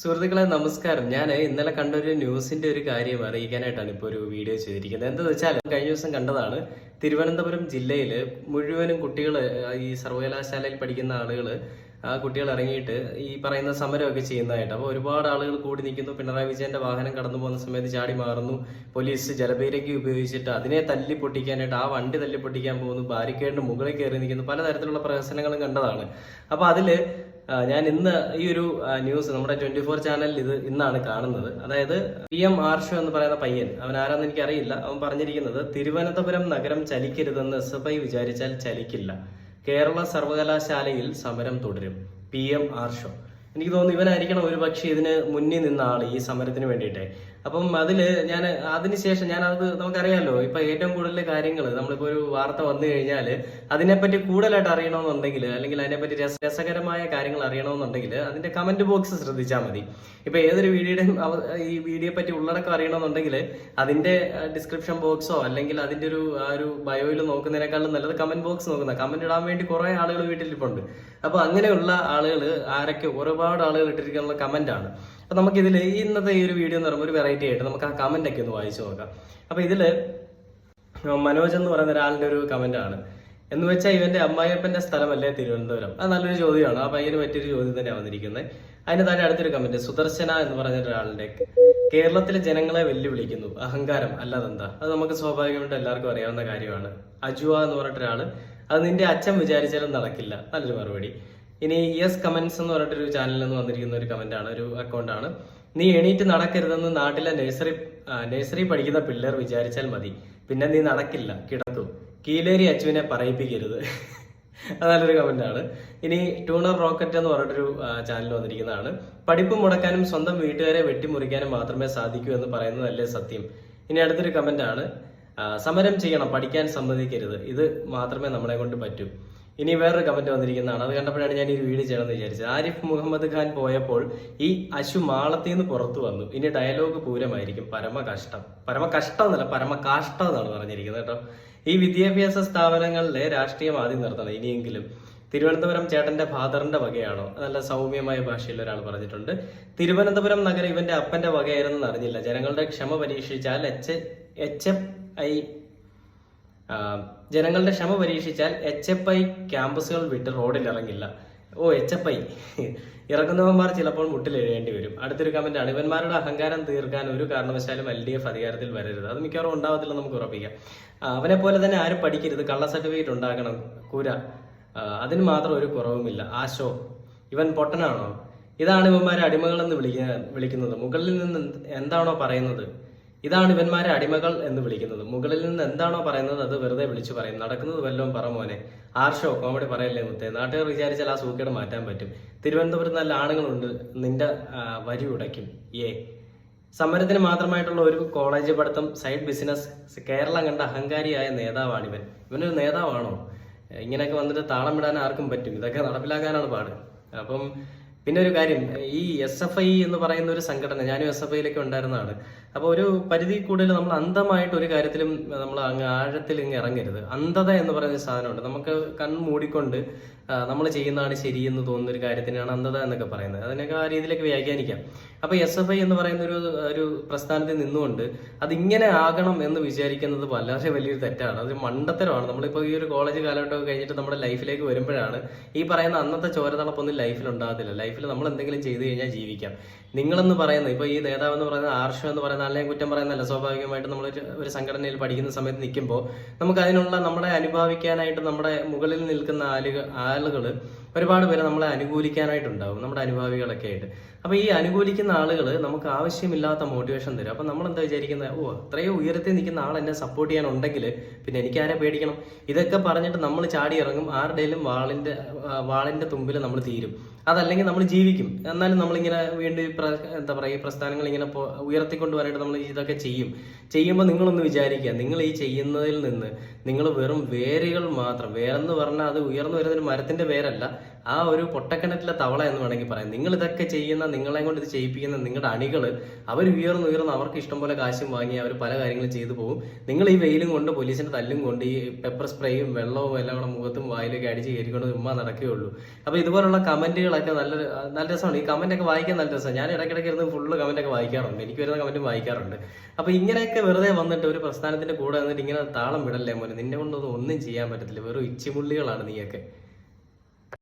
സുഹൃത്തുക്കളെ നമസ്കാരം. ഞാൻ ഇന്നലെ കണ്ട ഒരു ന്യൂസിന്റെ ഒരു കാര്യം അറിയിക്കാനായിട്ടാണ് ഇപ്പോൾ ഒരു വീഡിയോ ചെയ്തിരിക്കുന്നത്. എന്താണെന്ന് വെച്ചാൽ കഴിഞ്ഞ ദിവസം കണ്ടതാണ് തിരുവനന്തപുരം ജില്ലയിൽ മുഴുവനും കുട്ടികൾ ഈ സർവകലാശാലയിൽ പഠിക്കുന്ന ആളുകൾ ആ കുട്ടികൾ ഇറങ്ങിയിട്ട് ഈ പറയുന്ന സമരമൊക്കെ ചെയ്യുന്നതായിട്ട്. അപ്പോൾ ഒരുപാട് ആളുകൾ കൂടി നിൽക്കുന്നു. പിണറായി വിജയന്റെ വാഹനം കടന്നു പോകുന്ന സമയത്ത് ചാടി മാറുന്നു. പോലീസ് ജലപീരങ്കി ഉപയോഗിച്ചിട്ട് അതിനെ തല്ലി പൊട്ടിക്കാനായിട്ട് ആ വണ്ടി തല്ലി പൊട്ടിക്കാൻ പോകുന്നു. ബാരിക്കേഡിന് മുകളിൽ കയറി നിൽക്കുന്നു. പലതരത്തിലുള്ള പ്രഹസനങ്ങളും കണ്ടതാണ്. അപ്പോൾ അതിൽ ആ, ഞാൻ ഇന്ന് ഈ ഒരു ന്യൂസ് നമ്മുടെ ട്വന്റി ഫോർ ചാനലിൽ ഇത് ഇന്നാണ് കാണുന്നത്. അതായത് പി എം ആർഷോ എന്ന് പറയുന്ന പയ്യൻ അവൻ ആരാന്ന് എനിക്ക് അറിയില്ല അവൻ പറഞ്ഞിരിക്കുന്നത് തിരുവനന്തപുരം നഗരം ചലിക്കരുതെന്ന് എസ് എഫ് ഐ വിചാരിച്ചാൽ ചലിക്കില്ല. കേരള സർവകലാശാലയിൽ സമരം തുടരും. P M Arsho. എനിക്ക് തോന്നുന്നു ഇവനായിരിക്കണം ഒരു പക്ഷേ ഇതിന് മുന്നിൽ നിന്ന ആൾ ഈ സമരത്തിന് വേണ്ടിയിട്ട്. അപ്പം അതിൽ ഞാൻ അതിനുശേഷം ഞാൻ അത് നമുക്കറിയാലോ ഇപ്പൊ ഏറ്റവും കൂടുതൽ കാര്യങ്ങൾ നമ്മളിപ്പോ ഒരു വാർത്ത വന്നു കഴിഞ്ഞാൽ അതിനെപ്പറ്റി കൂടുതലായിട്ട് അറിയണമെന്നുണ്ടെങ്കിൽ അല്ലെങ്കിൽ അതിനെപ്പറ്റി രസ- രസകരമായ കാര്യങ്ങൾ അറിയണമെന്നുണ്ടെങ്കിൽ അതിന്റെ കമന്റ് ബോക്സ് ശ്രദ്ധിച്ചാൽ മതി. ഇപ്പൊ ഏതൊരു വീഡിയോയുടെയും ഈ വീഡിയോയെ പറ്റി ഉള്ളടക്കം അറിയണമെന്നുണ്ടെങ്കിൽ അതിന്റെ ഡിസ്ക്രിപ്ഷൻ ബോക്സോ അല്ലെങ്കിൽ അതിന്റെ ഒരു ആ ഒരു ബയോയിൽ നോക്കുന്നതിനേക്കാളും നല്ലത് കമന്റ് ബോക്സ് നോക്കുന്ന കമന്റ് ഇടാൻ വേണ്ടി കുറെ ആളുകൾ വീട്ടിലിപ്പുണ്ട് അപ്പൊ അങ്ങനെയുള്ള ആളുകൾ ആരൊക്കെ ഒരുപാട് ആളുകൾ ഇട്ടിരിക്കാനുള്ള കമന്റ് ആണ്. അപ്പൊ നമുക്ക് ഇതിൽ ഇന്നത്തെ ഈ ഒരു വീഡിയോ എന്ന് പറയുമ്പോൾ ഒരു വെറൈറ്റി ആയിട്ട് നമുക്ക് ആ കമന്റ് ഒക്കെ ഒന്ന് വായിച്ചു നോക്കാം. അപ്പൊ ഇതിൽ മനോജ് എന്ന് പറയുന്ന ഒരാളുടെ ഒരു കമന്റ് ആണ്. എന്ന് വെച്ചാൽ ഇവന്റെ അമ്മായിയപ്പന്റെ സ്ഥലമല്ലേ തിരുവനന്തപുരം? അത് നല്ലൊരു ചോദ്യമാണ്. ആ പയ്യന് പറ്റിയൊരു ചോദ്യം തന്നെയാണ് വന്നിരിക്കുന്നത് അതിന് താഴെ അടുത്തൊരു കമന്റ് സുദർശന എന്ന് പറഞ്ഞ ഒരാളുടെ കേരളത്തിലെ ജനങ്ങളെ വെല്ലുവിളിക്കുന്നു. അഹങ്കാരം അല്ലാതെന്താ? അത് നമുക്ക് സ്വാഭാവികമായിട്ട് എല്ലാവർക്കും അറിയാവുന്ന കാര്യമാണ്. അജുവ എന്ന് പറഞ്ഞിട്ടൊരാൾ. അത് നിന്റെ അച്ഛൻ വിചാരിച്ചാലും നടക്കില്ല. നല്ലൊരു മറുപടി. ഇനി യെസ് കമന്റ്സ് എന്ന് പറഞ്ഞിട്ടൊരു ചാനലിൽ നിന്ന് വന്നിരിക്കുന്ന ഒരു കമന്റ് ആണ് ഒരു അക്കൗണ്ടാണ് നീ എണീറ്റ് നടക്കരുതെന്ന് നാട്ടിലെ നഴ്സറി നഴ്സറി പഠിക്കുന്ന പിള്ളേർ വിചാരിച്ചാൽ മതി. പിന്നെ നീ നടക്കില്ല കിടത്തു കീലേരി അച്ചുവിനെ പറയിപ്പിക്കരുത്. അത് നല്ലൊരു കമന്റ് ആണ്. ഇനി ട്യൂണർ റോക്കറ്റ് എന്ന് പറഞ്ഞിട്ടൊരു ചാനൽ വന്നിരിക്കുന്നതാണ്. പഠിപ്പ് മുടക്കാനും സ്വന്തം വീട്ടുകാരെ വെട്ടിമുറിക്കാനും മാത്രമേ സാധിക്കൂ എന്ന് പറയുന്നതല്ലേ സത്യം. ഇനി അടുത്തൊരു കമന്റ് ആണ്. സമരം ചെയ്യണം പഠിക്കാൻ സമ്മതിക്കരുത്. ഇത് മാത്രമേ നമ്മളെ കൊണ്ട് പറ്റൂ. ഇനി വേറൊരു കമന്റ് വന്നിരിക്കുന്നതാണ്. അത് കണ്ടപ്പോഴാണ് ഞാൻ ഈ വീഡിയോ ചെയ്യണമെന്ന് വിചാരിച്ചത്. ആരിഫ് മുഹമ്മദ് ഖാൻ പോയപ്പോൾ ഈ അശു മാളത്തിൽ നിന്ന് പുറത്തു വന്നു. ഇനി ഡയലോഗ് പൂരമായിരിക്കും. പരമ കഷ്ടം പരമ കഷ്ടം എന്നല്ല പരമ കാഷ്ട എന്നാണ് പറഞ്ഞിരിക്കുന്നത് കേട്ടോ. ഈ വിദ്യാഭ്യാസ സ്ഥാപനങ്ങളിലെ രാഷ്ട്രീയം ആദ്യം നിർത്തണം. ഇനിയെങ്കിലും തിരുവനന്തപുരം ചേട്ടന്റെ ഫാദറിന്റെ വകയാണോ? നല്ല സൗമ്യമായ ഭാഷയിൽ ഒരാൾ പറഞ്ഞിട്ടുണ്ട്. തിരുവനന്തപുരം നഗരം ഇവന്റെ അപ്പന്റെ വകയായിരുന്നെന്ന് അറിഞ്ഞില്ല. ജനങ്ങളുടെ ക്ഷമ പരീക്ഷിച്ചാൽ എച്ച് എച്ച് ഐ ജനങ്ങളുടെ ക്ഷമ പരീക്ഷിച്ചാൽ എച്ച് എഫ് ഐ ക്യാമ്പസുകൾ വിട്ട് റോഡിൽ ഇറങ്ങില്ല ഓ എച്ച് എഫ് ഐ. ഇറങ്ങുന്നവന്മാർ ചിലപ്പോൾ മുട്ടിലെഴുതേണ്ടി വരും. അടുത്തൊരു കമന്റ് ആണ്. ഇവന്മാരുടെ അഹങ്കാരം തീർക്കാൻ ഒരു കാരണവശാലും എൽ ഡി എഫ് അധികാരത്തിൽ വരരുത്. അത് മിക്കവാറും ഉണ്ടാവത്തില്ല നമുക്ക് ഉറപ്പിക്കാം. അവനെ പോലെ തന്നെ ആരും പഠിക്കരുത്. കള്ള സർട്ടിഫിക്കറ്റ് ഉണ്ടാക്കണം കുര അതിന് മാത്രം ഒരു കുറവുമില്ല. ആശോ. ഇവൻ പൊട്ടനാണോ? ഇതാണ് ഇവന്മാരെ അടിമകളെന്ന് വിളിക്ക വിളിക്കുന്നത്. മുകളിൽ നിന്ന് എന്താണോ പറയുന്നത്? ഇതാണ് ഇവന്മാരെ അടിമകൾ എന്ന് വിളിക്കുന്നത്. മുകളിൽ നിന്ന് എന്താണോ പറയുന്നത് അത് വെറുതെ വിളിച്ചു പറയും. നടക്കുന്നത് വല്ലതും പറ മോനെ. ആർഷോ കോമഡി പറയല്ലേ മുത്തേ? നാട്ടുകാർ വിചാരിച്ചാൽ ആ സൂക്കേട് മാറ്റാൻ പറ്റും. തിരുവനന്തപുരത്ത് നല്ല ആണുങ്ങളുണ്ട്. നിന്റെ വരി ഉടയ്ക്കും. ഏ സമരത്തിന് മാത്രമായിട്ടുള്ള ഒരു കോളേജ് പഠിത്തം സൈഡ് ബിസിനസ് കേരളം കണ്ട അഹങ്കാരിയായ നേതാവാണ് ഇവൻ ഇവനൊരു നേതാവാണോ? ഇങ്ങനെയൊക്കെ വന്നിട്ട് താളം വിടാൻ ആർക്കും പറ്റും. ഇതൊക്കെ നടപ്പിലാക്കാനാണ് പാട്. അപ്പം പിന്നെ ഒരു കാര്യം ഈ എസ് എഫ് ഐ എന്ന് പറയുന്ന ഒരു സംഘടന ഞാനും എസ് എഫ് ഐയിലൊക്കെ ഉണ്ടായിരുന്നതാണ്. അപ്പോൾ ഒരു പരിധി കൂടുതൽ നമ്മൾ അന്ധമായിട്ട് ഒരു കാര്യത്തിലും നമ്മൾ അങ്ങ് ആഴത്തിൽ ഇങ്ങ് ഇറങ്ങരുത്. അന്ധത എന്ന് പറയുന്ന സാധനമുണ്ട്. നമുക്ക് കൺ മൂടിക്കൊണ്ട് നമ്മൾ ചെയ്യുന്നതാണ് ശരിയെന്ന് തോന്നുന്ന ഒരു കാര്യത്തിനാണ് അന്ധത എന്നൊക്കെ പറയുന്നത്. അതിനൊക്കെ ആ രീതിയിലേക്ക് വ്യാഖ്യാനിക്കാം. അപ്പൊ എസ് എഫ് ഐ എന്ന് പറയുന്ന ഒരു ഒരു പ്രസ്ഥാനത്തിൽ നിന്നുകൊണ്ട് അത് ഇങ്ങനെ ആകണം എന്ന് വിചാരിക്കുന്നത് വളരെ വലിയൊരു തെറ്റാണ്. അത് മണ്ടത്തരമാണ്. നമ്മളിപ്പോൾ ഈ ഒരു കോളേജ് കാലഘട്ടമൊക്കെ കഴിഞ്ഞിട്ട് നമ്മുടെ ലൈഫിലേക്ക് വരുമ്പോഴാണ് ഈ പറയുന്ന അന്നത്തെ ചോരതളപ്പൊന്നും ലൈഫിൽ ഉണ്ടാകത്തില്ല. ലൈഫിൽ നമ്മൾ എന്തെങ്കിലും ചെയ്തു കഴിഞ്ഞാൽ ജീവിക്കാം. നിങ്ങളെന്ന് പറയുന്നത് ഇപ്പൊ ഈ നേതാവ് എന്ന് പറയുന്ന ആർഷോ എന്ന് പറയുന്ന ആളിനെ കുറ്റം പറയുന്നതല്ല. സ്വാഭാവികമായിട്ട് നമ്മൾ ഒരു സംഘടനയിൽ പഠിക്കുന്ന സമയത്ത് നിൽക്കുമ്പോൾ നമുക്ക് അതിനുള്ള നമ്മളെ അനുഭാവിക്കാനായിട്ട് നമ്മുടെ മുകളിൽ നിൽക്കുന്ന ആളുകൾ ആളുകൾ ഒരുപാട് പേര് നമ്മളെ അനുകൂലിക്കാനായിട്ടുണ്ടാവും. നമ്മുടെ അനുഭാവികളൊക്കെ ആയിട്ട്. അപ്പോൾ ഈ അനുകൂലിക്കുന്ന ആളുകൾ നമുക്ക് ആവശ്യമില്ലാത്ത മോട്ടിവേഷൻ തരും. അപ്പൊ നമ്മൾ എന്താ വിചാരിക്കുന്നത് ഓ അത്രയോ ഉയരത്തിൽ നിൽക്കുന്ന ആൾ എന്നെ സപ്പോർട്ട് ചെയ്യാനുണ്ടെങ്കിൽ പിന്നെ എനിക്ക് ആരെ പേടിക്കണം? ഇതൊക്കെ പറഞ്ഞിട്ട് നമ്മൾ ചാടി ഇറങ്ങും ആരുടെയും വാളിന്റെ വാളിന്റെ തുമ്പിൽ നമ്മൾ തീരും. അതല്ലെങ്കിൽ നമ്മൾ ജീവിക്കും. എന്നാലും നമ്മളിങ്ങനെ വീണ്ടും എന്താ പറയുക ഈ പ്രസ്ഥാനങ്ങൾ ഇങ്ങനെ ഉയർത്തിക്കൊണ്ടുവരാനായിട്ട് നമ്മൾ ഇതൊക്കെ ചെയ്യും. ചെയ്യുമ്പോൾ നിങ്ങളൊന്ന് വിചാരിക്കുക നിങ്ങൾ ഈ ചെയ്യുന്നതിൽ നിന്ന് നിങ്ങൾ വെറും വേരുകൾ മാത്രം വേരെന്ന് പറഞ്ഞാൽ അത് ഉയർന്നു വരുന്ന ഒരു മരത്തിന്റെ വേരല്ല ആ ഒരു പൊട്ടക്കിണറ്റിലെ തവള എന്ന് വേണമെങ്കിൽ പറയാം. നിങ്ങൾ ഇതൊക്കെ ചെയ്യുന്ന നിങ്ങളെ കൊണ്ട് ഇത് ചെയ്യിപ്പിക്കുന്ന നിങ്ങളുടെ അണികൾ അവർ ഉയർന്ന് ഉയർന്ന് അവർക്ക് ഇഷ്ടം പോലെ കാശും വാങ്ങി അവർ പല കാര്യങ്ങളും ചെയ്തു പോകും. നിങ്ങൾ ഈ വെയിലും കൊണ്ട് പോലീസിന്റെ തല്ലും കൊണ്ട് ഈ പെപ്പർ സ്പ്രേയും വെള്ളവും എല്ലാം കൂടെ മുഖത്തും വായിലൊക്കെ അടിച്ച് കയറിക്കൊണ്ട് ഉമ്മ നടക്കുകയുള്ളൂ. അപ്പൊ ഇതുപോലുള്ള കമന്റുകളൊക്കെ നല്ല നല്ല രസമാണ്. ഈ കമന്റ് ഒക്കെ വായിക്കാൻ നല്ല രസമാണ്. ഞാൻ ഇടയ്ക്കിടയ്ക്ക് ഇരുന്ന് ഫുള്ള് കമന്റ് ഒക്കെ വായിക്കാറുണ്ട്. എനിക്ക് വരുന്ന കമന്റും വായിക്കാറുണ്ട്. അപ്പൊ ഇങ്ങനെയൊക്കെ വെറുതെ വന്നിട്ട് ഒരു പ്രസ്ഥാനത്തിന്റെ കൂടെ വന്നിട്ട് ഇങ്ങനെ താളം വിടല്ലേ മോനെ? നിന്നെ കൊണ്ടൊന്നും ഒന്നും ചെയ്യാൻ പറ്റത്തില്ല. വെറും ഇച്ചിമുള്ളികളാണ് നീയൊക്കെ.